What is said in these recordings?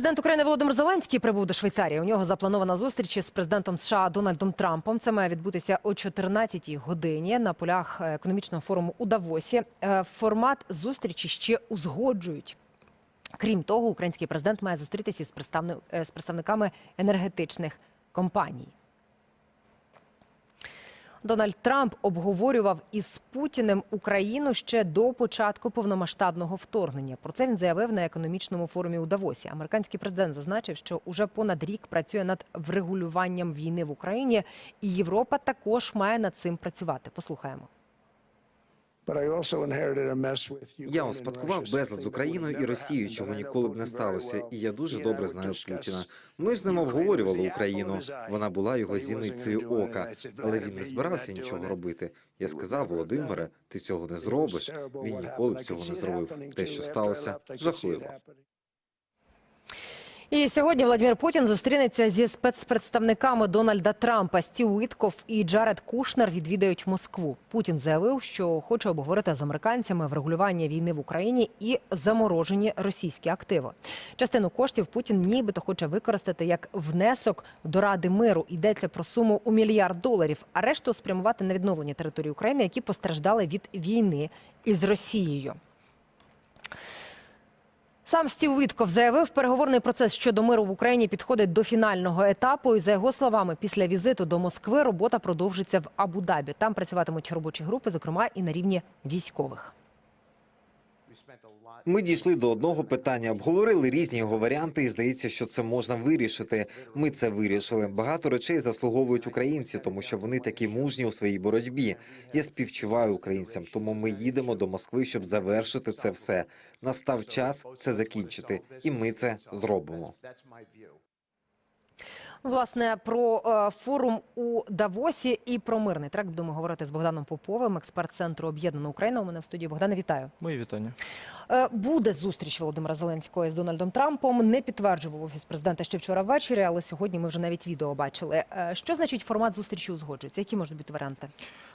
Президент України Володимир Зеленський прибув до Швейцарії. У нього запланована зустріч із президентом США Дональдом Трампом. Це має відбутися о 14-й годині на полях економічного форуму у Давосі. Е, Формат зустрічі ще узгоджують. Крім того, український президент має зустрітися е, з представниками енергетичних компаній. Дональд Трамп обговорював із Путіним Україну ще до початку повномасштабного вторгнення. Про це він заявив на економічному форумі у Давосі. Американський президент зазначив, що уже понад рік працює над врегулюванням війни в Україні, і Європа також має над цим працювати. Послухаємо. Я успадкував безлад з Україною і Росією, чого ніколи б не сталося. І я дуже добре знаю Путіна. Ми з ним обговорювали Україну. Вона була його зіницею ока, але він не збирався нічого робити. Я сказав, Володимире, ти цього не зробиш. Він ніколи б цього не зробив. Те, що сталося, жахливо. І сьогодні Владимир Путін зустрінеться зі спецпредставниками Дональда Трампа. Стів Уітков і Джаред Кушнер відвідають Москву. Путін заявив, що хоче обговорити з американцями врегулювання війни в Україні і заморожені російські активи. Частину коштів Путін нібито хоче використати як внесок до Ради миру. Йдеться про суму у мільярд доларів, а решту спрямувати на відновлення території України, які постраждали від війни із Росією. Сам Стів Вітков заявив, переговорний процес щодо миру в Україні підходить до фінального етапу. І за його словами, після візиту до Москви робота продовжиться в Абу-Дабі. Там працюватимуть робочі групи, зокрема і на рівні військових. Ми дійшли до одного питання, обговорили різні його варіанти, і здається, що це можна вирішити. Ми це вирішили. Багато речей заслуговують українці, тому що вони такі мужні у своїй боротьбі. Я співчуваю українцям, тому ми їдемо до Москви, щоб завершити це все. Настав час це закінчити, і ми це зробимо. Власне, про е, форум у Давосі і про мирний трек будемо говорити з Богданом Поповим, експерт центру Об'єднана Україна. У мене в студії Богдане, вітаю. Мої вітання. Е, Буде зустріч Володимира Зеленського з Дональдом Трампом. Не підтверджував офіс президента ще вчора ввечері, але сьогодні ми вже навіть відео бачили. Е, Що значить формат зустрічі узгоджується? Які можуть бути варіанти?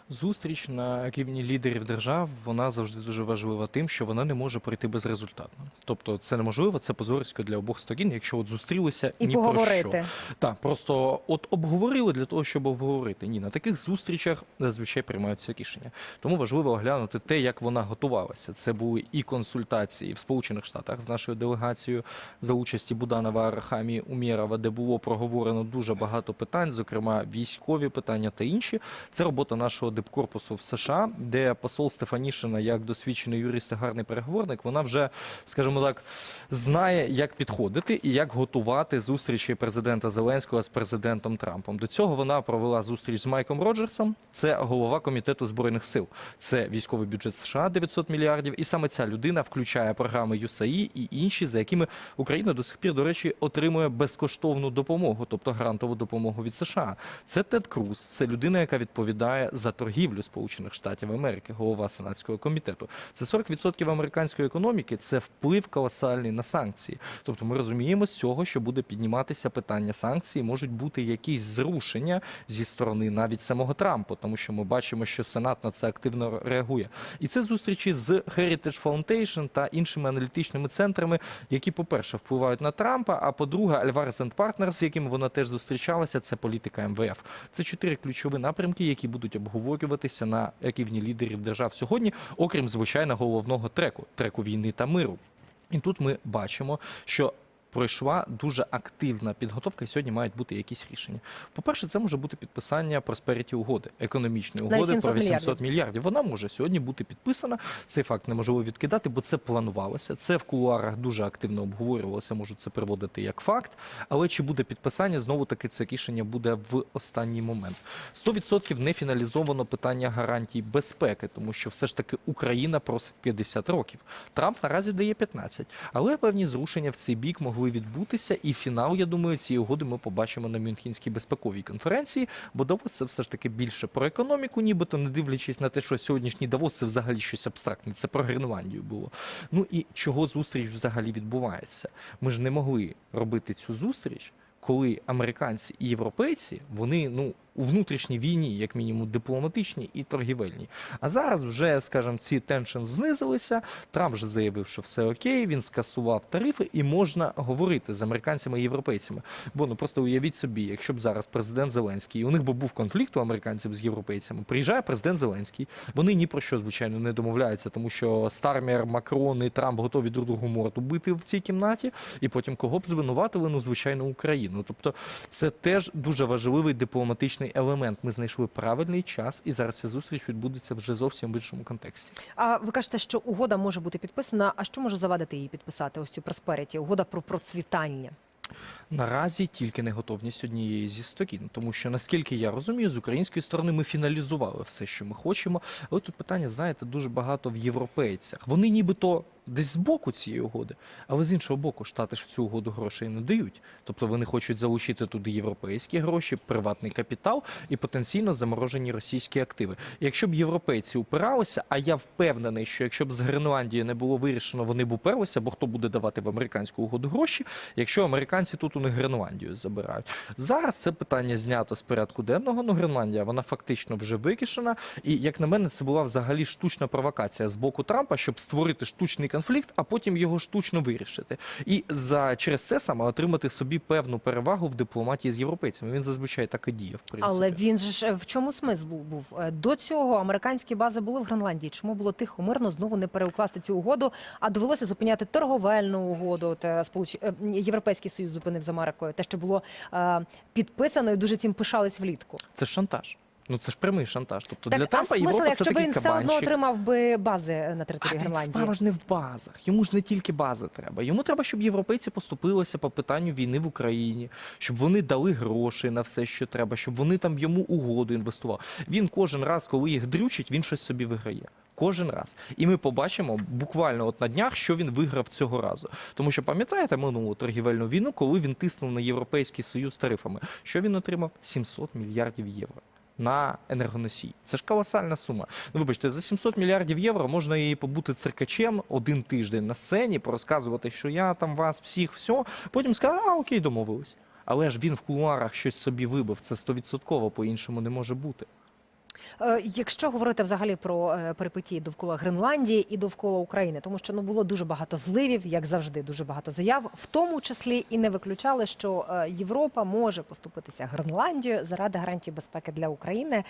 Зустріч на рівні лідерів держав вона завжди дуже важлива тим, що вона не може пройти безрезультатно. Тобто, це неможливо, це позорисько для обох сторін, якщо от зустрілися І ні про що. Так, просто от обговорили для того, щоб обговорити. Ні, на таких зустрічах зазвичай приймаються рішення. Тому важливо оглянути те, як вона готувалася. Це були і консультації в Сполучених Штатах з нашою делегацією за участі Буданова Арахамі Умєрова, де було проговорено дуже багато питань, зокрема військові питання та інші. Це робота нашого дипкорпусу в США, де посол Стефанішина, як досвідчений юрист і гарний переговорник, вона вже, скажімо так, знає, як підходити і як готувати зустрічі президента Зеленського з президентом Трампом. До цього вона провела зустріч з Майком Роджерсом. Це голова комітету збройних сил. Це військовий бюджет США 900 мільярдів. І саме ця людина включає програми USAID і інші, за якими Україна до сих пір, до речі, отримує безкоштовну допомогу, тобто грантову допомогу від США. Це Тед Круз, це людина, яка відповідає за торгівлю Сполучених Штатів Америки, голова сенатського комітету. Це 40% американської економіки. Це вплив колосальний на санкції. Тобто, ми розуміємо з цього, що буде підніматися питання санкцій, можуть бути якісь зрушення зі сторони навіть самого Трампа, тому що ми бачимо, що Сенат на це активно реагує. І це зустрічі з Heritage Foundation та іншими аналітичними центрами, які, по-перше, впливають на Трампа. А по-друге, Alvarez Partners, з якими вона теж зустрічалася, це політика МВФ. Це чотири ключові напрямки, які будуть обговорюватися на рівні лідерів держав сьогодні, окрім звичайно головного треку треку війни та миру. І тут ми бачимо, що пройшла дуже активна підготовка, і сьогодні мають бути якісь рішення. По-перше, це може бути підписання просперіті угоди, економічної угоди 800 про 800 мільярдів. мільярдів. Вона може сьогодні бути підписана. Цей факт неможливо відкидати, бо це планувалося. Це в кулуарах дуже активно обговорювалося. Можу це приводити як факт. Але чи буде підписання? Знову таки це рішення буде в останній момент. 100% не фіналізовано питання гарантій безпеки, тому що все ж таки Україна просить 50 років. Трамп наразі дає 15. Але певні зрушення в цей бік могли відбутися, і фінал, я думаю, цієї угоди ми побачимо на Мюнхенській безпековій конференції. Бо Давос це все ж таки більше про економіку, нібито не дивлячись на те, що сьогоднішній Давос це взагалі щось абстрактне. Це про Гренландію було. Ну і чого зустріч взагалі відбувається? Ми ж не могли робити цю зустріч, коли американці і європейці вони ну у внутрішній війні, як мінімум дипломатичній і торгівельній. А зараз вже, скажімо, ці теншн знизилися. Трамп вже заявив, що все окей, він скасував тарифи, і можна говорити з американцями і європейцями. Бо ну просто уявіть собі, якщо б зараз президент Зеленський, у них би був конфлікт у американців з європейцями. Приїжджає президент Зеленський. Вони ні про що звичайно не домовляються, тому що Стармер, Макрон і Трамп готові друг другу морду бити в цій кімнаті, і потім кого б звинуватили, ну звичайно, Україну. Тобто, це теж дуже важливий дипломатичний елемент. Ми знайшли правильний час, і зараз ця зустріч відбудеться вже зовсім в іншому контексті. А ви кажете, що угода може бути підписана. А що може завадити її підписати? Ось цю просперіті? Угода про процвітання. Наразі тільки не готовність однієї зі сторін, тому що наскільки я розумію, з української сторони ми фіналізували все, що ми хочемо. Але тут питання, знаєте, дуже багато в європейцях. Вони нібито десь з боку цієї угоди, але з іншого боку, штати ж в цю угоду грошей не дають. Тобто вони хочуть залучити туди європейські гроші, приватний капітал і потенційно заморожені російські активи. Якщо б європейці упиралися, а я впевнений, що якщо б з Гренландії не було вирішено, вони б уперлися, бо хто буде давати в американську угоду гроші, якщо американці тут у них Гренландію забирають. Зараз це питання знято з порядку денного. Ну, Гренландія вона фактично вже вирішена. І як на мене, це була взагалі штучна провокація з боку Трампа, щоб створити штучний конфлікт, а потім його штучно вирішити. І за через це саме отримати собі певну перевагу в дипломатії з європейцями. Він зазвичай так і діє. В принципі. Але він же в чому смисл був? Е, До цього американські бази були в Гренландії. Чому було тихо, мирно знову не переукласти цю угоду, а довелося зупиняти торговельну угоду? От, е, сполуч... е, Європейський Союз зупинив з Америкою. Те, що було е, підписано, і дуже цим пишались влітку. Це шантаж. Ну це ж прямий шантаж. Тобто так, для а Трампа смисл, Європа це якщо б такий він все одно кабанчик. отримав би бази на А території ти Гренландії? справа ж не в базах. Йому ж не тільки бази треба. Йому треба, щоб європейці поступилися по питанню війни в Україні, щоб вони дали гроші на все, що треба, щоб вони там йому угоду інвестували. Він кожен раз, коли їх дрючить, він щось собі виграє. Кожен раз. І ми побачимо буквально от на днях, що він виграв цього разу. Тому що пам'ятаєте минулу торгівельну війну, коли він тиснув на Європейський Союз тарифами, що він отримав? 700 мільярдів євро. На енергоносій. Це ж колосальна сума. Ну, вибачте, за 700 мільярдів євро можна і побути циркачем один тиждень на сцені, порозказувати, що я там вас всіх, все. Потім сказати, а окей, домовились. Але ж він в кулуарах щось собі вибив. Це стовідсотково по-іншому не може бути. Е, Якщо говорити взагалі про е, перипетії довкола Гренландії і довкола України, тому що ну було дуже багато зливів, як завжди, дуже багато заяв, в тому числі і не виключали, що е, Європа може поступитися Гренландію заради гарантій безпеки для України.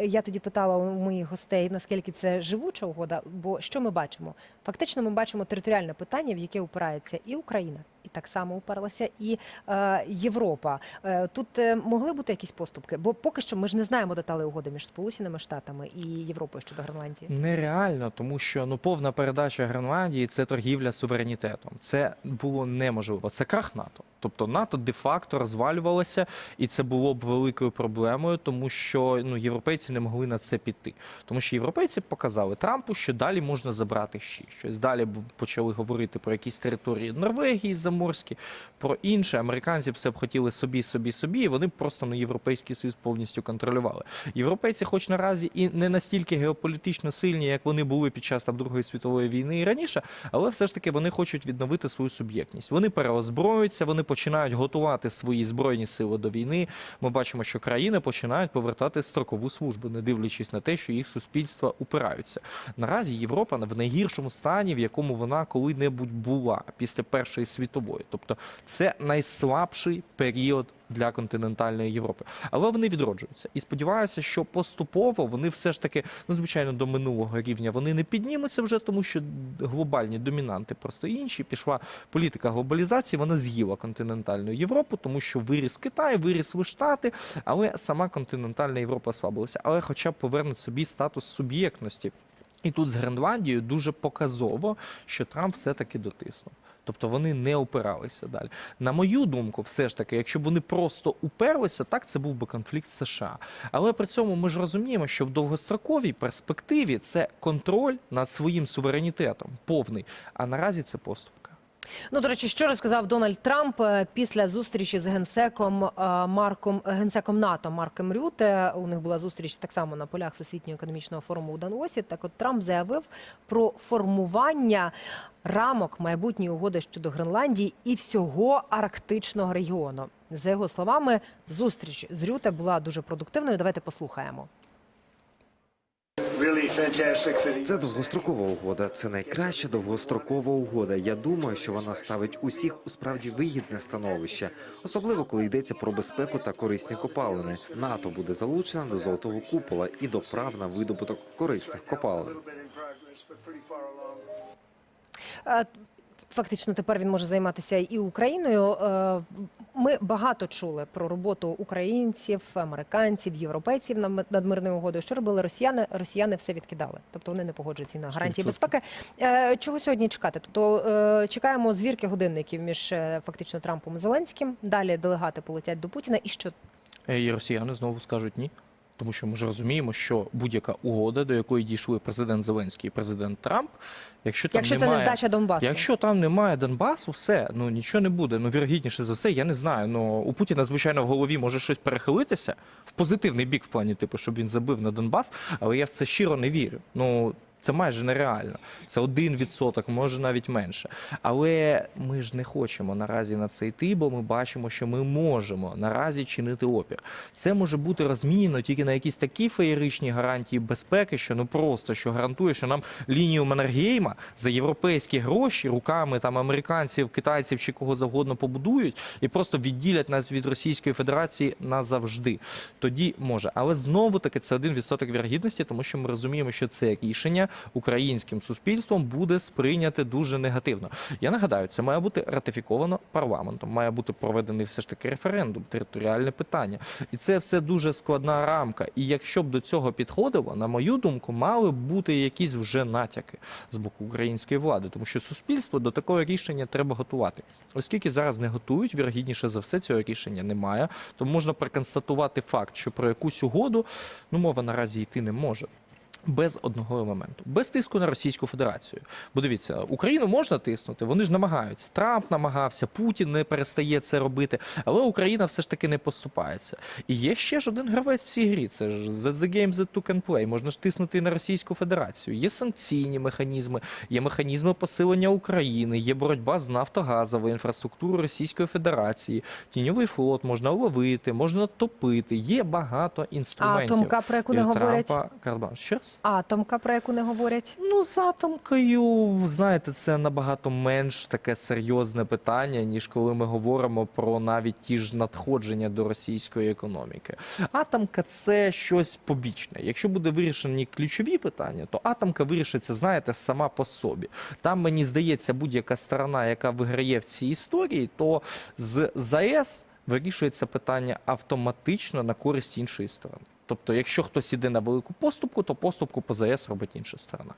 Я тоді питала у моїх гостей, наскільки це живуча угода. Бо що ми бачимо? Фактично, ми бачимо територіальне питання, в яке упирається і Україна, і так само уперлася і е, Європа. Е, Тут е, могли бути якісь поступки, бо поки що ми ж не знаємо деталей угоди між Сполученими Штатами і Європою щодо Гренландії. Нереально, тому що ну повна передача Гренландії це торгівля суверенітетом. Це було неможливо. Це крах НАТО. Тобто НАТО де-факто розвалювалося, і це було б великою проблемою, тому що ну європейці не могли на це піти. Тому що європейці показали Трампу, що далі можна забрати ще щось. Далі почали говорити про якісь території Норвегії заморські, про інше. Американці все б хотіли собі, собі, собі, і вони б просто на європейський союз повністю контролювали. Європейці, хоч наразі і не настільки геополітично сильні, як вони були під час там Другої світової війни і раніше, але все ж таки вони хочуть відновити свою суб'єктність. Вони переозброюються, вони починають готувати свої збройні сили до війни. Ми бачимо, що країни починають повертати строкову службу, не дивлячись на те, що їх суспільства упираються. Наразі Європа в найгіршому стані, в якому вона коли-небудь була після Першої світової. Тобто це найслабший період для континентальної Європи. Але вони відроджуються. І сподіваюся, що поступово вони все ж таки, ну звичайно, до минулого рівня вони не піднімуться вже, тому що глобальні домінанти просто інші. Пішла політика глобалізації, вона з'їла континентальну Європу, тому що виріс Китай, вирісли Штати, але сама континентальна Європа ослабилася. Але хоча б повернуть собі статус суб'єктності. І тут з Гренландією дуже показово, що Трамп все-таки дотиснув. Тобто вони не опиралися далі. На мою думку, все ж таки, якщо б вони просто уперлися, так це був би конфлікт США. Але при цьому ми ж розуміємо, що в довгостроковій перспективі це контроль над своїм суверенітетом повний. А наразі це поступка. Ну, до речі, що розказав Дональд Трамп е, після зустрічі з генсеком е, Марком генсеком НАТО Марком Рюте. У них була зустріч так само на полях Всесвітнього економічного форуму у Данвосі. Так, от Трамп заявив про формування рамок майбутньої угоди щодо Гренландії і всього арктичного регіону. За його словами, зустріч з Рюте була дуже продуктивною. Давайте послухаємо. Це довгострокова угода. Це найкраща довгострокова угода. Я думаю, що вона ставить усіх у справді вигідне становище, особливо коли йдеться про безпеку та корисні копалини. НАТО буде залучена до золотого купола і до прав на видобуток корисних копалин. Фактично, тепер він може займатися і Україною. Е, Ми багато чули про роботу українців, американців, європейців над мирною угодою. Що робили росіяни? Росіяни все відкидали, тобто вони не погоджуються на гарантії 100%. безпеки. Е, Чого сьогодні чекати? Тобто е, чекаємо звірки годинників між фактично Трампом і Зеленським. Далі делегати полетять до Путіна. І що І росіяни знову скажуть ні. Тому що ми ж розуміємо, що будь-яка угода, до якої дійшли президент Зеленський і президент Трамп, якщо там якщо це не здача Донбасу? Якщо там немає Донбасу, все ну нічого не буде. Ну вірогідніше за все, я не знаю. Ну у Путіна, звичайно, в голові може щось перехилитися в позитивний бік, в плані, типу, щоб він забив на Донбас, але я в це щиро не вірю. Ну. Це майже нереально. Це один відсоток, може навіть менше. Але ми ж не хочемо наразі на це йти, бо ми бачимо, що ми можемо наразі чинити опір. Це може бути розмінено тільки на якісь такі феєричні гарантії безпеки, що ну просто що гарантує, що нам лінію Маннергейма за європейські гроші руками там американців, китайців чи кого завгодно побудують і просто відділять нас від Російської Федерації назавжди. Тоді може, але знову таки це один відсоток вірогідності, тому що ми розуміємо, що це рішення українським суспільством буде сприйняте дуже негативно. Я нагадаю, це має бути ратифіковано парламентом, має бути проведений все ж таки референдум, територіальне питання, і це все дуже складна рамка. І якщо б до цього підходило, на мою думку, мали б бути якісь вже натяки з боку української влади, тому що суспільство до такого рішення треба готувати. Оскільки зараз не готують, вірогідніше за все цього рішення немає, то можна проконстатувати факт, що про якусь угоду ну мова наразі йти не може. Без одного елементу, без тиску на Російську Федерацію. Бо дивіться, Україну можна тиснути, вони ж намагаються. Трамп намагався, Путін не перестає це робити, але Україна все ж таки не поступається. І є ще ж один гравець в цій грі. Це ж the, the game that you can play. Можна ж тиснути і на Російську Федерацію. Є санкційні механізми, є механізми посилення України, є боротьба з нафтогазовою інфраструктурою Російської Федерації. Тіньовий флот можна ловити, можна топити. Є багато інструментів. Атомка, про яку не говорять? Карбан. Ще раз? Атомка, про яку не говорять? Ну, з атомкою, знаєте, це набагато менш таке серйозне питання, ніж коли ми говоримо про навіть ті ж надходження до російської економіки. Атомка це щось побічне. Якщо буде вирішені ключові питання, то атомка вирішиться, знаєте, сама по собі. Там мені здається, будь-яка сторона, яка виграє в цій історії, то з ЗАЕС вирішується питання автоматично на користь іншої сторони. Тобто, якщо хтось іде на велику поступку, то поступку ПЗС робить інша сторона.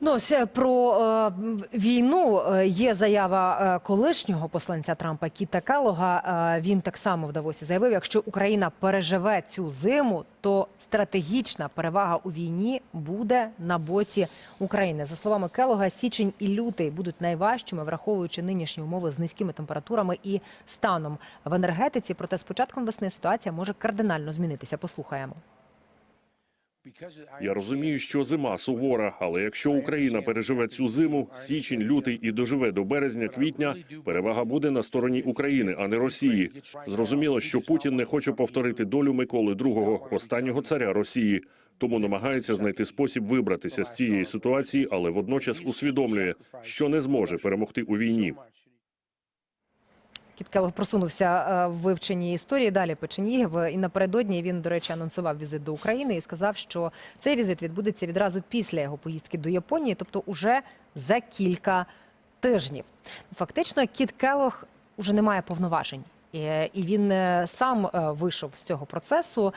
Ну, ось е, про е, війну е, є заява е, колишнього посланця Трампа Кіта Келлога. Е, він так само в Давосі заявив, якщо Україна переживе цю зиму, то стратегічна перевага у війні буде на боці України. За словами Келлога, січень і лютий будуть найважчими, враховуючи нинішні умови з низькими температурами і станом в енергетиці. Проте з початком весни ситуація може кардинально змінитися. Послухаємо. Я розумію, що зима сувора, але якщо Україна переживе цю зиму, січень, лютий і доживе до березня-квітня, перевага буде на стороні України, а не Росії. Зрозуміло, що Путін не хоче повторити долю Миколи II, останнього царя Росії. Тому намагається знайти спосіб вибратися з цієї ситуації, але водночас усвідомлює, що не зможе перемогти у війні. Кіт просунувся е, в вивченні історії. Далі Печенігів. І напередодні він, до речі, анонсував візит до України і сказав, що цей візит відбудеться відразу після його поїздки до Японії, тобто уже за кілька тижнів. Фактично, Кіт Келлог уже не має повноважень. І він е, сам е, вийшов з цього процесу.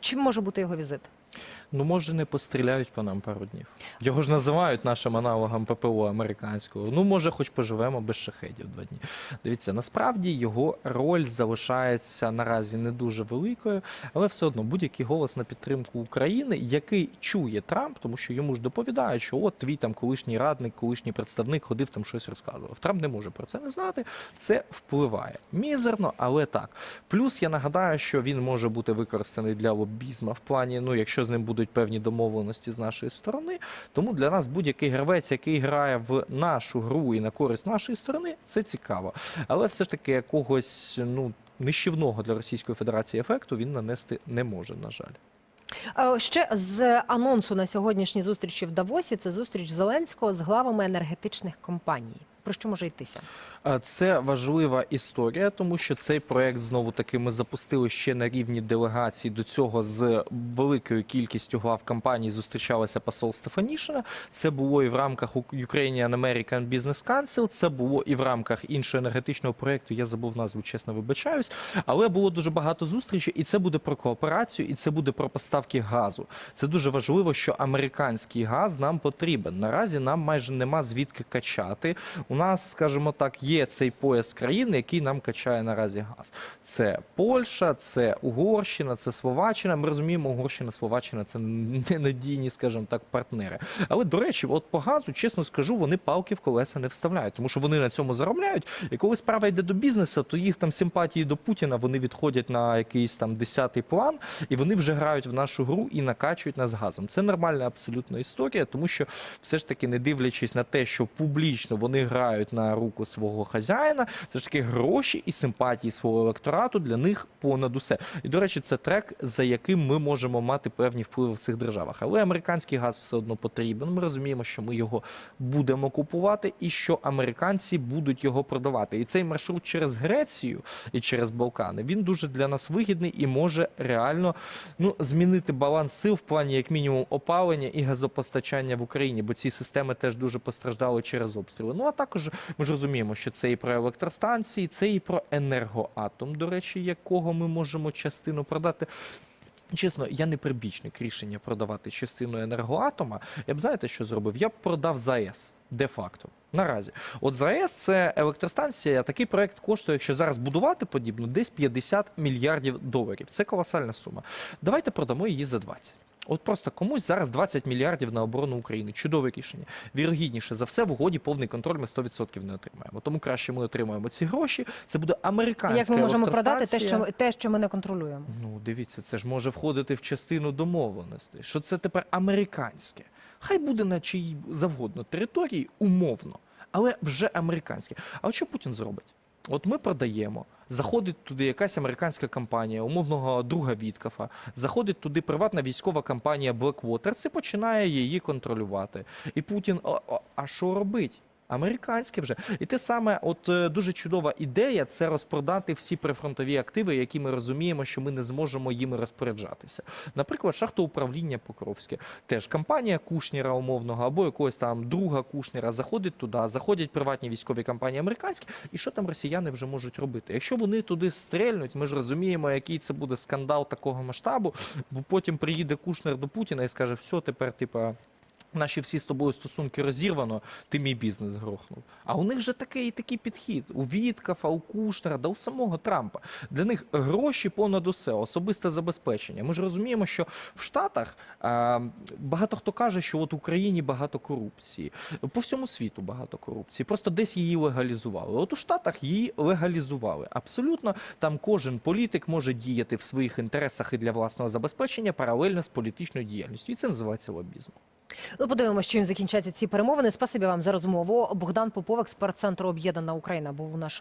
Чим може бути його візит? Ну, може, не постріляють по нам пару днів. Його ж називають нашим аналогом ППО американського. Ну, може, хоч поживемо без шахедів два дні. Дивіться, насправді його роль залишається наразі не дуже великою, але все одно будь-який голос на підтримку України, який чує Трамп, тому що йому ж доповідають, що от твій там колишній радник, колишній представник ходив там щось розказував. Трамп не може про це не знати. Це впливає мізерно, але так. Плюс я нагадаю, що він може бути використаний для лобізму в плані, ну якщо з ним будуть певні домовленості з нашої сторони. Тому для нас будь-який гравець, який грає в нашу гру і на користь нашої сторони, це цікаво. Але все ж таки якогось ну нищівного для Російської Федерації ефекту він нанести не може, на жаль. Е, Ще з анонсу на сьогоднішній зустрічі в Давосі це зустріч Зеленського з главами енергетичних компаній. Про що може йтися? А Це важлива історія, тому що цей проект знову таки ми запустили ще на рівні делегацій. До цього з великою кількістю глав компаній зустрічалася посол Стефанішина. Це було і в рамках Ukrainian American Business Council, це було і в рамках іншого енергетичного проекту. Я забув назву, чесно вибачаюсь. Але було дуже багато зустрічей, і це буде про кооперацію, і це буде про поставки газу. Це дуже важливо, що американський газ нам потрібен. Наразі нам майже нема звідки качати. У нас, скажімо так, є цей пояс країн, який нам качає наразі газ. Це Польща, це Угорщина, це Словаччина. Ми розуміємо, Угорщина, Словаччина це ненадійні, скажімо так, партнери. Але до речі, от по газу, чесно скажу, вони палки в колеса не вставляють, тому що вони на цьому заробляють. І коли справа йде до бізнесу, то їх там симпатії до Путіна вони відходять на якийсь там десятий план, і вони вже грають в нашу гру і накачують нас газом. Це нормальна абсолютно історія, тому що все ж таки, не дивлячись на те, що публічно вони грають на руку свого хазяїна, все ж таки гроші і симпатії свого електорату для них понад усе. І до речі, це трек, за яким ми можемо мати певні впливи в цих державах. Але американський газ все одно потрібен. Ми розуміємо, що ми його будемо купувати, і що американці будуть його продавати. І цей маршрут через Грецію і через Балкани він дуже для нас вигідний і може реально ну змінити баланс сил в плані, як мінімум, опалення і газопостачання в Україні, бо ці системи теж дуже постраждали через обстріли. Ну а також ми ж розуміємо, що це і про електростанції, це і про енергоатом, до речі, якого ми можемо частину продати. Чесно, я не прибічник рішення продавати частину енергоатома. Я б знаєте, що зробив? Я б продав ЗАЕС де-факто. Наразі, от ЗАЕС це електростанція. Такий проект коштує, якщо зараз будувати подібно, десь 50 мільярдів доларів. Це колосальна сума. Давайте продамо її за 20. От просто комусь зараз 20 мільярдів на оборону України. Чудове рішення. Вірогідніше за все, в угоді повний контроль ми 100% не отримаємо. Тому краще ми отримаємо ці гроші. Це буде американська Як ми можемо продати те, що те, що ми не контролюємо? Ну, дивіться, це ж може входити в частину домовленостей. Що це тепер американське? Хай буде на чиїй завгодно території, умовно, але вже американське. А от що Путін зробить? От ми продаємо, заходить туди якась американська компанія, умовного друга Віткафа, заходить туди приватна військова компанія Blackwater і починає її контролювати. І Путін, а, а що робить? Американське вже і те саме, от е, дуже чудова ідея це розпродати всі прифронтові активи, які ми розуміємо, що ми не зможемо їми розпоряджатися. Наприклад, шахтоуправління Покровське, теж компанія Кушніра умовного або якогось там друга Кушніра заходить туди, заходять приватні військові компанії американські, і що там росіяни вже можуть робити? Якщо вони туди стрельнуть, ми ж розуміємо, який це буде скандал такого масштабу, бо потім приїде Кушнер до Путіна і скаже, все, тепер типа. Наші всі з тобою стосунки розірвано, ти мій бізнес грохнув. А у них же такий такий підхід у Віткафа, у Кушнера, да у самого Трампа. Для них гроші понад усе, особисте забезпечення. Ми ж розуміємо, що в Штатах а, багато хто каже, що от в Україні багато корупції. По всьому світу багато корупції. Просто десь її легалізували. От у Штатах її легалізували. Абсолютно там кожен політик може діяти в своїх інтересах і для власного забезпечення паралельно з політичною діяльністю. І це називається лобізм. Ну, подивимося, чим закінчаться ці перемовини. Спасибі вам за розмову. Богдан Попов, експерт центру Об'єднана Україна, був у нашому.